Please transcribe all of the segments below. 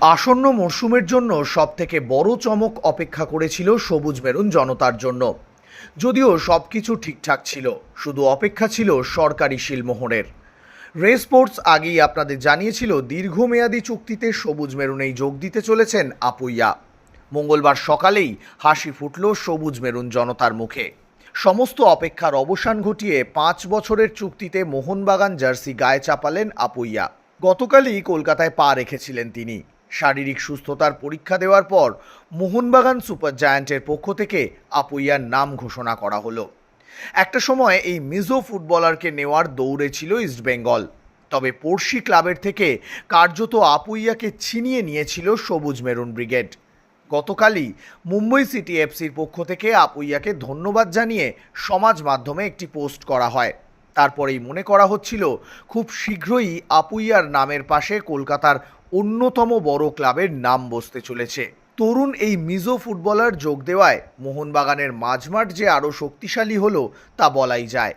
আসন্ন মরশুমের জন্য সবথেকে বড় চমক অপেক্ষা করেছিল সবুজ মেরুন জনতার জন্য। যদিও সব কিছু ঠিকঠাক ছিল, শুধু অপেক্ষা ছিল সরকারি শিলমোহরের। রেস স্পোর্টস আগেই আপনাদের জানিয়েছিল, দীর্ঘমেয়াদী চুক্তিতে সবুজ মেরুনেই যোগ দিতে চলেছেন আপুইয়া। মঙ্গলবার সকালেই হাসি ফুটল সবুজ মেরুন জনতার মুখে। সমস্ত অপেক্ষার অবসান ঘটিয়ে পাঁচ বছরের চুক্তিতে মোহনবাগান জার্সি গায়ে চাপালেন আপুইয়া। গতকালই কলকাতায় পা রেখেছিলেন তিনি। শারীরিক সুস্থতার পরীক্ষা দেওয়ার পর মোহনবাগান সুপার জায়ান্টের পক্ষ থেকে আপুইয়ার নাম ঘোষণা করা হলো। একটা সময় এই মিজো ফুটবলারকে নেওয়ার দৌড়ে ছিল ইস্টবেঙ্গল তবে পড়শি ক্লাবের থেকে কার্যত আপুইয়াকে ছিনিয়ে নিয়েছিল সবুজ মেরুন ব্রিগেড। গতকালই মুম্বই সিটি এফসির পক্ষ থেকে আপুইয়াকে ধন্যবাদ জানিয়ে সমাজ মাধ্যমে একটি পোস্ট করা হয়। তারপরেই মনে করা হচ্ছিল, খুব শীঘ্রই আপুইয়ার নামের পাশে কলকাতার অন্যতম বড় ক্লাবের নাম বসতে চলেছে। তরুণ এই মিজো ফুটবলার যোগ দেওয়ায় মোহনবাগানের মাঝমাঠ যে আরও শক্তিশালী হলো, তা বলাই যায়।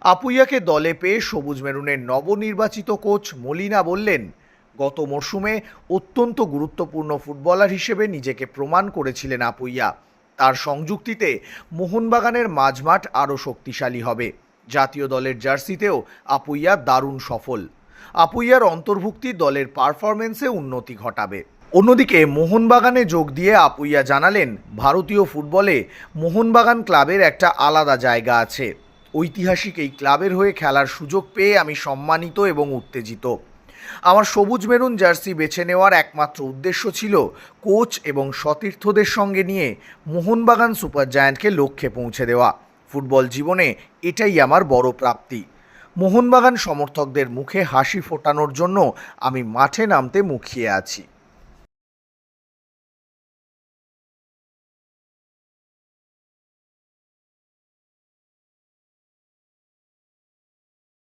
আপুইয়াকে দলে পেয়ে সবুজ মেরুনের নবনির্বাচিত কোচ মলিনা বললেন, গত মরশুমে অত্যন্ত গুরুত্বপূর্ণ ফুটবলার হিসেবে নিজেকে প্রমাণ করেছিলেন আপুইয়া। তার সংযুক্তিতে মোহনবাগানের মাঝমাঠ আরও শক্তিশালী হবে। জাতীয় দলের জার্সিতেও আপুইয়া দারুণ সফল। আপুইয়ার অন্তর্ভুক্তি দলের পারফরমেন্সে উন্নতি ঘটাবে। অন্যদিকে মোহনবাগানে যোগ দিয়ে আপুইয়া জানালেন, ভারতীয় ফুটবলে মোহনবাগান ক্লাবের একটা আলাদা জায়গা আছে। ঐতিহাসিক এই ক্লাবের হয়ে খেলার সুযোগ পেয়ে আমি সম্মানিত এবং উত্তেজিত। আমার সবুজ মেরুন জার্সি বেছে নেওয়ার একমাত্র উদ্দেশ্য ছিল কোচ এবং সতীর্থদের সঙ্গে নিয়ে মোহনবাগান সুপার জায়ান্টকে লক্ষ্যে পৌঁছে দেওয়া। ফুটবল জীবনে এটাই আমার বড় প্রাপ্তি। মোহনবাগান সমর্থকদের মুখে হাসি ফোটানোর জন্য আমি মাঠে নামতে মুখিয়ে আছি।